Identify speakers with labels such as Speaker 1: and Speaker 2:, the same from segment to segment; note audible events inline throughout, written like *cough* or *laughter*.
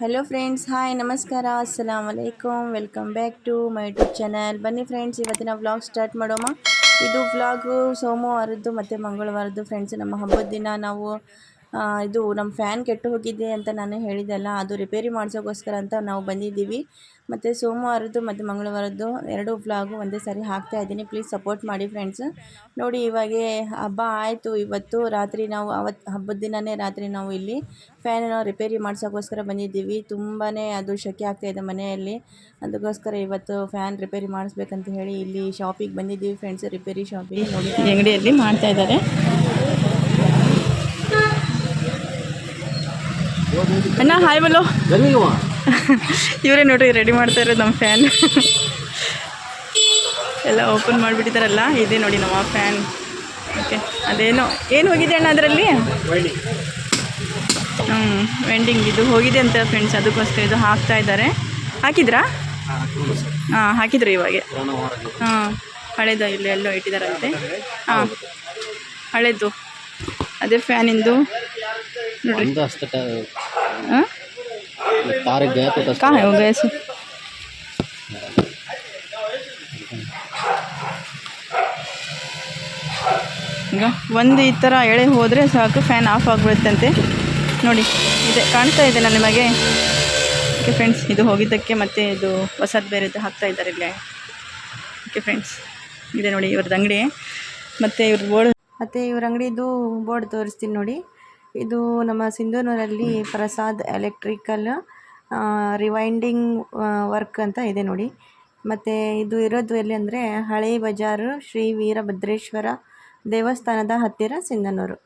Speaker 1: Hello friends hi ನಮಸ್ಕಾರ ಅಸ್ಸಲಾಮ್ ವಲೈಕಮ್ welcome back to my YouTube channel ಬನ್ನಿ ಫ್ರೆಂಡ್ಸ್ ಇವತ್ತಿನ ವ್ಲಾಗ್ ಸ್ಟಾರ್ಟ್ ಮಾಡೋಣ. ಇದು ವ್ಲಾಗು ಸೋಮವಾರದ್ದು ಮತ್ತು ಮಂಗಳವಾರದ್ದು ಫ್ರೆಂಡ್ಸ್ ನಮ್ಮ ಹಬ್ಬದ ದಿನ ನಾವು ಇದು ನಮ್ಮ ಫ್ಯಾನ್ ಕೆಟ್ಟು ಹೋಗಿದೆ ಅಂತ ನಾನು ಹೇಳಿದ್ದೆಲ್ಲ, ಅದು ರಿಪೇರಿ ಮಾಡಿಸೋಕ್ಕೋಸ್ಕರ ಅಂತ ನಾವು ಬಂದಿದ್ದೀವಿ. ಮತ್ತು ಸೋಮವಾರದ್ದು ಮತ್ತು ಮಂಗಳವಾರದ್ದು ಎರಡು ಫ್ಲಾಗು ಒಂದೇ ಸಾರಿ ಹಾಕ್ತಾ ಇದ್ದೀನಿ. ಪ್ಲೀಸ್ ಸಪೋರ್ಟ್ ಮಾಡಿ ಫ್ರೆಂಡ್ಸ್ ನೋಡಿ, ಇವಾಗೆ ಹಬ್ಬ ಆಯಿತು. ಇವತ್ತು ರಾತ್ರಿ ನಾವು ಅವತ್ತು ಹಬ್ಬದ ದಿನವೇ ರಾತ್ರಿ ನಾವು ಇಲ್ಲಿ ಫ್ಯಾನ್ ರಿಪೇರಿ ಮಾಡಿಸೋಕ್ಕೋಸ್ಕರ ಬಂದಿದ್ದೀವಿ. ತುಂಬಾ ಅದು ಶೆಕೆ ಆಗ್ತಾಯಿದೆ ಮನೆಯಲ್ಲಿ. ಅದಕ್ಕೋಸ್ಕರ ಇವತ್ತು ಫ್ಯಾನ್ ರಿಪೇರಿ ಮಾಡಿಸ್ಬೇಕಂತ ಹೇಳಿ ಇಲ್ಲಿ ಶಾಪಿಗೆ ಬಂದಿದ್ದೀವಿ ಫ್ರೆಂಡ್ಸ್ ರಿಪೇರಿ ಶಾಪಿಗೆ ನೋಡಿ ಅಂಗಡಿಯಲ್ಲಿ ಮಾಡ್ತಾ ಇದ್ದಾರೆ. ಅಣ್ಣ ಹಾಯ್ ಬಲೋ ಇವರೇ ನೋಡ್ರಿ ರೆಡಿ ಮಾಡ್ತಾ ಇರೋದು ನಮ್ಮ ಫ್ಯಾನ್ *laughs* ಎಲ್ಲ ಓಪನ್ ಮಾಡಿಬಿಟ್ಟಿದ್ದಾರಲ್ಲ ಇದೆ ನೋಡಿ ನಮ್ಮ ಫ್ಯಾನ್ ಓಕೆ ಅದೇನೋ ಏನು ಹೋಗಿದೆ ಅಣ್ಣ ಅದರಲ್ಲಿ? ಹ್ಞೂ ವೆಂಡಿಂಗ್ ಇದು ಹೋಗಿದೆ ಅಂತ ಫ್ರೆಂಡ್ಸ್ ಅದಕ್ಕೋಸ್ಕರ ಇದು ಹಾಕ್ತಾ ಇದ್ದಾರೆ. ಹಾಕಿದ್ರಾ? ಹಾಂ ಹಾಕಿದ್ರು ಇವಾಗೆ. ಹಾಂ ಹಳೇದ ಇಲ್ಲಿ ಎಲ್ಲೋ ಇಟ್ಟಿದ್ದಾರಂತೆ ಹಾಂ ಹಳೇದು. ಅದೇ ಫ್ಯಾನಿಂದು ನೋಡಿರಿ.
Speaker 2: तार गळ्यात होत असतं
Speaker 1: का है वो गैस ಈಗ ಒಂದು ಈ ಥರ ಎಳೆ ಹೋದರೆ ಸಾಕು ಫ್ಯಾನ್ ಆಫ್ ಆಗಿಬಿಡುತ್ತಂತೆ ನೋಡಿ ಇದೆ ಕಾಣ್ತಾ ಇದೆನಾ ನಿಮಗೆ ಓಕೆ ಫ್ರೆಂಡ್ಸ್ ಇದು ಹೋಗಿದ್ದಕ್ಕೆ ಮತ್ತೆ ಇದು ಹೊಸದು ಬೇರೆದು ಹಾಕ್ತಾ ಇದ್ದಾರೆ ಇಲ್ಲಿ ಓಕೆ ಫ್ರೆಂಡ್ಸ್ ಇದೆ ನೋಡಿ ಇವ್ರದ್ದು ಅಂಗಡಿ ಮತ್ತು ಇವ್ರ ಬೋರ್ಡ್ ಮತ್ತು ಇವ್ರ ಅಂಗಡಿದು ಬೋರ್ಡ್ ತೋರಿಸ್ತೀನಿ ನೋಡಿ ಇದು ನಮ್ಮ ಸಿಂಧನೂರಲ್ಲಿ ಪ್ರಸಾದ್ ಎಲೆಕ್ಟ್ರಿಕಲ್ ರಿವೈಂಡಿಂಗ್ ವರ್ಕ್ ಅಂತ ಇದೆ ನೋಡಿ. ಮತ್ತು ಇದು ಇರೋದು ಎಲ್ಲಿ ಅಂದರೆ ಹಳೆ ಬಜಾರು ಶ್ರೀ ವೀರಭದ್ರೇಶ್ವರ ದೇವಸ್ಥಾನದ ಹತ್ತಿರ ಸಿಂಧನೂರು.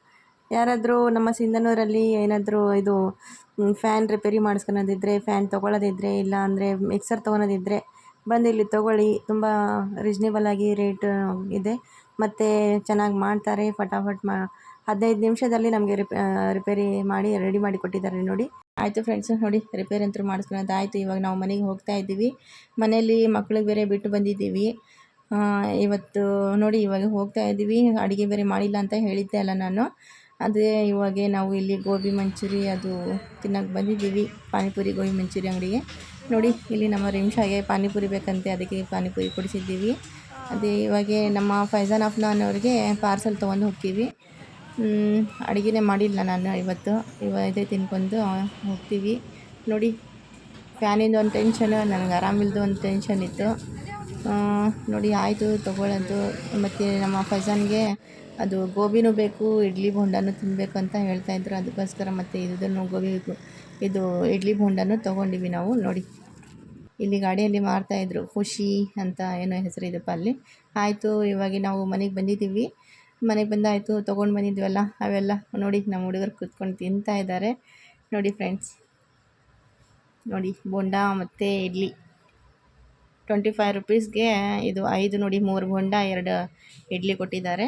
Speaker 1: ಯಾರಾದರೂ ನಮ್ಮ ಸಿಂಧನೂರಲ್ಲಿ ಏನಾದರೂ ಇದು ಫ್ಯಾನ್ ರಿಪೇರಿ ಮಾಡಿಸ್ಕೊಳೋದಿದ್ರೆ ಫ್ಯಾನ್ ತೊಗೊಳ್ಳೋದಿದ್ರೆ ಇಲ್ಲ ಅಂದರೆ ಮಿಕ್ಸರ್ ತೊಗೊಳೋದಿದ್ರೆ ಬಂದು ಇಲ್ಲಿ ತೊಗೊಳ್ಳಿ. ತುಂಬ ರೀಸ್ನೇಬಲ್ ಆಗಿ ರೇಟ್ ಇದೆ. ಮತ್ತು ಚೆನ್ನಾಗಿ ಮಾಡ್ತಾರೆ, ಫಟಾಫಟ್ ಮಾ ಹದಿನೈದು ನಿಮಿಷದಲ್ಲಿ ನಮಗೆ ರಿಪೇ ರಿಪೇರಿ ಮಾಡಿ, ರೆಡಿ ಮಾಡಿ ಕೊಟ್ಟಿದ್ದಾರೆ ನೋಡಿ. ಆಯಿತು ಫ್ರೆಂಡ್ಸ್ ನೋಡಿ ರಿಪೇರಿ ಅಂತೂ ಮಾಡಿಸ್ಕೊಳ್ಳೋದು ಆಯಿತು. ಇವಾಗ ನಾವು ಮನೆಗೆ ಹೋಗ್ತಾ ಇದ್ದೀವಿ. ಮನೆಯಲ್ಲಿ ಮಕ್ಳಿಗೆ ಬೇರೆ ಬಿಟ್ಟು ಬಂದಿದ್ದೀವಿ. ಇವತ್ತು ನೋಡಿ ಇವಾಗ ಹೋಗ್ತಾ ಇದ್ದೀವಿ. ಅಡುಗೆ ಬೇರೆ ಮಾಡಿಲ್ಲ ಅಂತ ಹೇಳಿದ್ದೆ ಅಲ್ಲ ನಾನು. ಅದೇ ಇವಾಗ ನಾವು ಇಲ್ಲಿ ಗೋಬಿ ಮಂಚೂರಿ ಅದು ತಿನ್ನೋಕೆ ಬಂದಿದ್ದೀವಿ. ಪಾನಿಪುರಿ, ಗೋಬಿ ಮಂಚೂರಿ ಅಂಗಡಿಗೆ. ನೋಡಿ ಇಲ್ಲಿ ನಮ್ಮ ರಿಮ್ಷಾಗೆ ಪಾನಿಪುರಿ ಬೇಕಂತೆ. ಅದಕ್ಕೆ ಪಾನಿಪುರಿ ಕೊಡಿಸಿದ್ದೀವಿ. ಅದೇ ಇವಾಗ ನಮ್ಮ ಫೈಜಾನ್ ಅಫ್ನಾನ್ ಅವ್ರಿಗೆ ಪಾರ್ಸಲ್ ತೊಗೊಂಡು ಹೋಗ್ತೀವಿ. ಅಡುಗೆನೇ ಮಾಡಿಲ್ಲ ನಾನು ಇವತ್ತು. ಇವ ಇದೇ ತಿನ್ಕೊಂಡು ಹೋಗ್ತೀವಿ. ನೋಡಿ, ಫ್ಯಾನಿಂದು ಒಂದು ಟೆನ್ಷನು ನನಗೆ ಆರಾಮಿಲ್ದು ಒಂದು ಟೆನ್ಷನ್ ಇತ್ತು. ನೋಡಿ, ಆಯಿತು, ತೊಗೊಳ್ಳೋದು. ಮತ್ತು ನಮ್ಮ ಫಸನ್ಗೆ ಅದು ಗೋಬಿನೂ ಬೇಕು, ಇಡ್ಲಿ ಬೋಂಡನೂ ತಿನ್ನಬೇಕು ಅಂತ ಹೇಳ್ತಾಯಿದ್ರು ಅದಕ್ಕೋಸ್ಕರ ಮತ್ತು ಇದನ್ನು ಗೋಬಿ, ಇದು ಇಡ್ಲಿ ಬೋಂಡನೂ ತೊಗೊಂಡಿವಿ ನಾವು, ನೋಡಿ. ಇಲ್ಲಿ ಗಾಡಿಯಲ್ಲಿ ಮಾರ್ತಾಯಿದ್ರು ಖುಷಿ ಅಂತ ಏನೋ ಹೆಸರಿದೆಪ್ಪ ಅಲ್ಲಿ ಆಯಿತು, ಇವಾಗ ನಾವು ಮನೆಗೆ ಬಂದಿದ್ದೀವಿ. ಮನೆಗೆ ಬಂದಾಯಿತು, ತೊಗೊಂಡು ಬಂದಿದ್ವಲ್ಲ, ಅವೆಲ್ಲ ನೋಡಿ ನಮ್ಮ ಹುಡುಗರು ಕೂತ್ಕೊಂಡು ತಿಂತಾ ಇದ್ದಾರೆ ನೋಡಿ ಫ್ರೆಂಡ್ಸ್ ನೋಡಿ ಬೋಂಡ ಮತ್ತು ಇಡ್ಲಿ. ಟ್ವೆಂಟಿ ಫೈವ್ ರುಪೀಸ್ಗೆ ಇದು ಐದು ನೋಡಿ ಮೂರು ಬೋಂಡ, ಎರಡು ಇಡ್ಲಿ ಕೊಟ್ಟಿದ್ದಾರೆ.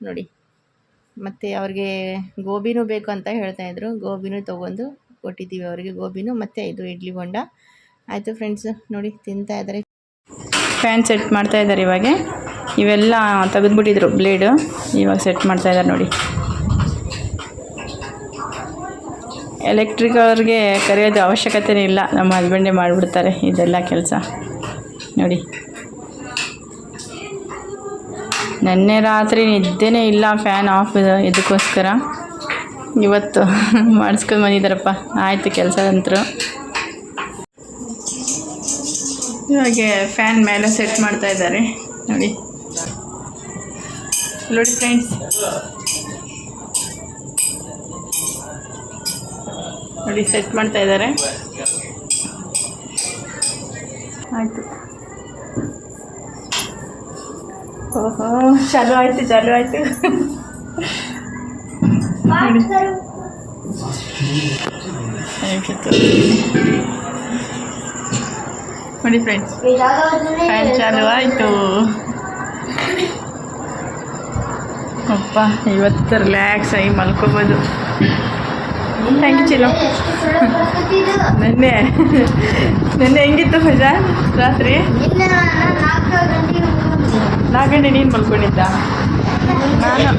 Speaker 1: ನೋಡಿ, ಮತ್ತು ಅವ್ರಿಗೆ ಗೋಬಿನೂ ಬೇಕು ಅಂತ ಹೇಳ್ತಾಯಿದ್ರು ಗೋಬಿನೂ ತೊಗೊಂಡು ಕೊಟ್ಟಿದ್ದೀವಿ ಅವರಿಗೆ ಗೋಬಿನೂ, ಮತ್ತು ಇದು ಇಡ್ಲಿ ಬೋಂಡ. ಆಯಿತು ಫ್ರೆಂಡ್ಸ್ ನೋಡಿ ತಿಂತಾ ಇದ್ದಾರೆ ಫ್ಯಾನ್ ಸೆಟ್ ಮಾಡ್ತಾ ಇದ್ದಾರೆ ಇವಾಗ. ಇವೆಲ್ಲ ತೆಗೆದ್ಬಿಟ್ಟಿದ್ರು ಬ್ಲೇಡು ಇವಾಗ ಸೆಟ್ ಮಾಡ್ತಾ ಇದ್ದಾರೆ ನೋಡಿ. ಎಲೆಕ್ಟ್ರಿಕ್ ಅವ್ರಿಗೆ ಕರೆಯೋದು ಅವಶ್ಯಕತೆನೇ ಇಲ್ಲ. ನಮ್ಮ ಹಸ್ಬೆಂಡೇ ಮಾಡಿಬಿಡ್ತಾರೆ ಇದೆಲ್ಲ ಕೆಲಸ. ನೋಡಿ. ನೆನ್ನೆ ರಾತ್ರಿ ನಿದ್ದೆನೇ ಇಲ್ಲ ಫ್ಯಾನ್ ಆಫ್ ಇದಕ್ಕೋಸ್ಕರ. ಇವತ್ತು *laughs* ಮಾಡಿಸ್ಕೊಂಡು ಬಂದಿದ್ದಾರಪ್ಪ. ಆಯಿತು ಕೆಲಸ ಅಂತರು. ಇವಾಗೆ ಫ್ಯಾನ್ ಮೇಲೆ ಸೆಟ್ ಮಾಡ್ತಾ ಇದ್ದಾರೆ. ನೋಡಿ. ನೋಡಿ ಫ್ರೆಂಡ್ಸ್ ನೋಡಿ ಸೆಟ್ ಮಾಡ್ತಾ ಇದ್ದಾರೆ. ಆಯಿತು. ಓಹೋ ಚಾಲು ಆಯಿತು ಚಾಲು ಆಯಿತು. ನೋಡಿ. ಫ್ರೆಂಡ್ಸ್ ಫ್ಯಾನ್ ಚಾಲು ಆಯಿತು. ಅಪ್ಪ ಇವತ್ತು ರಿಲ್ಯಾಕ್ಸ್ ಆಗಿ ಮಲ್ಕೋಬೋದು. ಥ್ಯಾಂಕ್ ಯು ಚಿಲೋ ನೆನ್ನೆ ನೆನ್ನೆ ಹೆಂಗಿತ್ತು ಫಜಾ ರಾತ್ರಿ? ನಾಲ್ಕು ಗಂಟೆ ನೀನು ಮಲ್ಕೊಂಡಿದ್ದ? ನಾನು.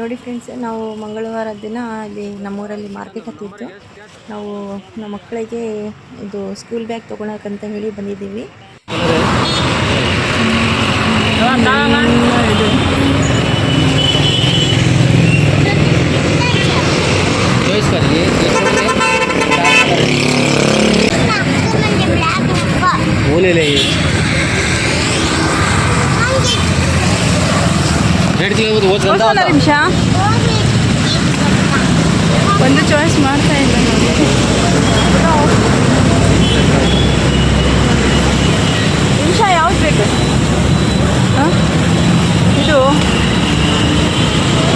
Speaker 1: ನೋಡಿ ಫ್ರೆಂಡ್ಸ್ ನಾವು ಮಂಗಳವಾರ ದಿನ ಅಲ್ಲಿ ನಮ್ಮೂರಲ್ಲಿ ಮಾರ್ಕೆಟ್ ಹತ್ತಿದ್ದು ನಾವು ನಮ್ಮ ಮಕ್ಕಳಿಗೆ ಇದು ಸ್ಕೂಲ್ ಬ್ಯಾಗ್ ತೊಗೊಳಕಂತ ಹೇಳಿ ಬಂದಿದ್ದೀವಿ.
Speaker 3: ಒಂದು ನಿಮಿಷ. ಒಂದು ಚಾಯ್ಸ್ ಮಾಡ್ತಾ ಇಲ್ಲ ನಿಮಿಷ ಯಾವ್ದು ಬೇಕು? ಇದು.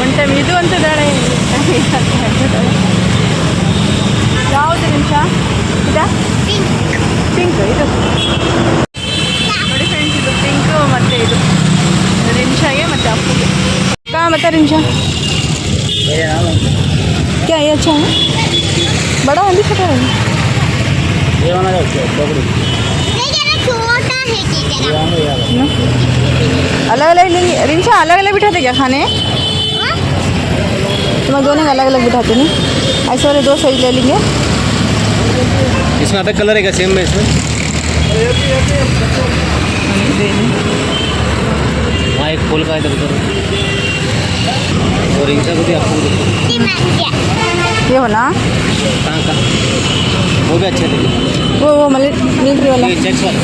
Speaker 3: ಒನ್ ಟೈಮ್ ಇದು ಅಂತ ಬೇಡ ಯಾವುದು ನಿಮಿಷ? ಇದಾ? ಪಿಂಕ್ ಇದು. ನೋಡಿ ಫ್ರೆಂಡ್ಸ್ ಇದು ಪಿಂಕು ಮತ್ತು ಇದು. ನಿಮಿಷಗೆ ಮತ್ತು ಅಪ್ಪುಗೆ. नाम बता रही siya? क्या ये अच्छा है? बड़ा है छोटा है? अलग अलग लेंगे रिंशा अलग अलग बिठाते क्या खाने? तो मैं दोनों अलग अलग बिठाते नहीं? ऐसे वाले दो सही ले लेंगे।
Speaker 2: इसमें आधा कलर है सेम में इसमें? हाँ वहाँ एक फूल का है तो और रिंचा को भी आपको
Speaker 3: ये हो ना?
Speaker 2: कहाँ का वो भी अच्छे थे
Speaker 3: वो वो मल मिलिट्री वाला।
Speaker 2: ये चेक्स वाला।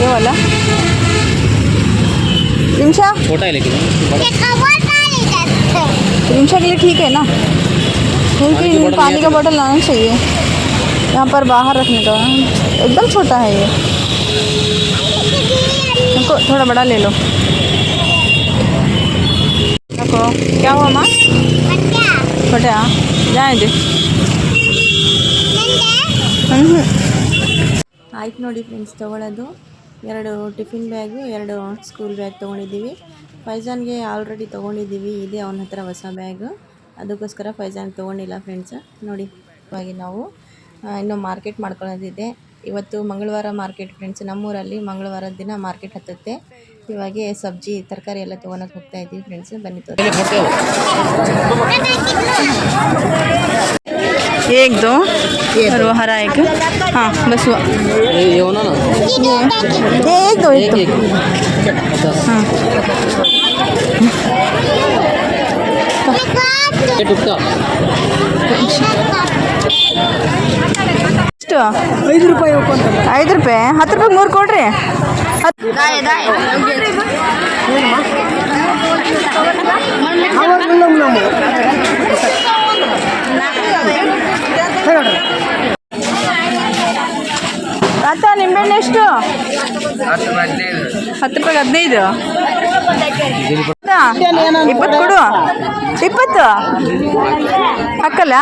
Speaker 3: ये वाला रिंशा
Speaker 2: छोटा है लेकिन
Speaker 3: रिंशा के लिए ठीक है ना? क्योंकि पानी का बोतल लाना चाहिए। यहाँ पर बाहर रखने का एकदम छोटा है ये। थोड़ा बड़ा ले लो। देखो क्या हुआ माँ छोटे हाँ जाए दे हम्म
Speaker 1: ಆಯ್ತು ನೋಡಿ ಫ್ರೆಂಡ್ಸ್ ತೊಗೊಳೋದು ಎರಡು ಟಿಫಿನ್ ಬ್ಯಾಗು ಎರಡು ಸ್ಕೂಲ್ ಬ್ಯಾಗ್ ತೊಗೊಂಡಿದ್ದೀವಿ ಫೈಜಾನ್ಗೆ ಆಲ್ರೆಡಿ ತೊಗೊಂಡಿದ್ದೀವಿ ಇದೆ ಅವನ ಹತ್ರ ಹೊಸ ಬ್ಯಾಗು ಅದಕ್ಕೋಸ್ಕರ ಫೈಜಾನ್ ತೊಗೊಂಡಿಲ್ಲ ಫ್ರೆಂಡ್ಸ್ ನೋಡಿ ಇವಾಗ ನಾವು ಆ, ಇನ್ನು ಮಾರ್ಕೆಟ್ ಮಾಡ್ಕೊಳ್ಳೋದಿದೆ ಇವತ್ತು ಮಂಗಳವಾರ ಮಾರ್ಕೆಟ್ ಫ್ರೆಂಡ್ಸ್ ನಮ್ಮೂರಲ್ಲಿ ಮಂಗಳವಾರದ ದಿನ ಮಾರ್ಕೆಟ್ ಹತ್ತುತ್ತೆ ಇವಾಗೆ ಸಬ್ಜಿ ತರಕಾರಿ ಎಲ್ಲ ತೊಗೊಳಕ್ಕೆ ಹೋಗ್ತಾ ಇದ್ದೀವಿ ಫ್ರೆಂಡ್ಸ್ ಬನ್ನಿ ತೋರಿಸಿ
Speaker 2: पहले फोड़ते हो
Speaker 3: एक दो और वो हरा एक हाँ बस वो
Speaker 2: ये ये होना ना
Speaker 3: ये ये एक दो एक
Speaker 2: एक
Speaker 3: दो
Speaker 2: एक पचास
Speaker 3: हाँ
Speaker 2: ये टुकड़ा
Speaker 3: ಎಷ್ಟು ಐದು ರೂಪಾಯಿ ಐದು ರೂಪಾಯಿ? ಹತ್ತು ರೂಪಾಯಿ. ಮೂರು ಕೊಡ್ರಿ ಅತ್ತ ತಾತ ನಿಂಬೆಹಣ್ಣು ಎಷ್ಟು? ಹತ್ತು ರೂಪಾಯಿ ಹದಿನೈದು. ಇಪ್ಪತ್ತು? ಕೊಡು. ಇಪ್ಪತ್ತು? ಹಾಕಲ್ಲ?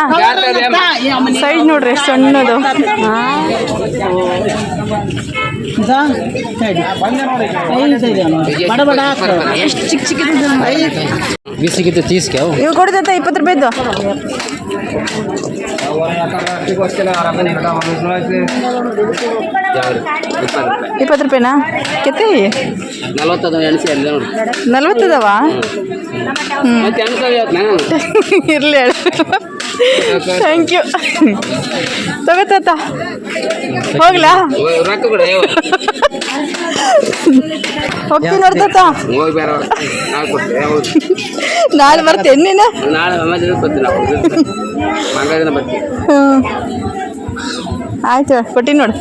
Speaker 3: ಸೈಜ್ ನೋಡ್ರಿ ಎಷ್ಟು ಸಣ್ಣದು. ಎಷ್ಟು ಚಿಕ್ಕ
Speaker 2: ಚಿಕ್ಕ
Speaker 3: ಇವು ಕೊಡಿದಂತ ಇಪ್ಪತ್ತು ರೂಪಾಯಿದ್ದು ಇಪ್ಪತ್ತು ರೂಪಾಯಿನಾ? ಕೆತ್ತೆ? ನಲ್ವತ್ತದವಾ
Speaker 2: ಹ್ಞೂ
Speaker 3: ಇರಲಿ ಹೇಳಿ ಥ್ಯಾಂಕ್ ಯು ತಗೋತಾತ ಹೋಗ್ಲಾ? ಹೋಗ್ತೀನಿ ನೋಡ್ತಾತ
Speaker 2: ನಾಳೆ
Speaker 3: ಬರ್ತೇನೆ ನೀನು ಆಯ್ತು ಕೊಟ್ಟಿನಿ ನೋಡು.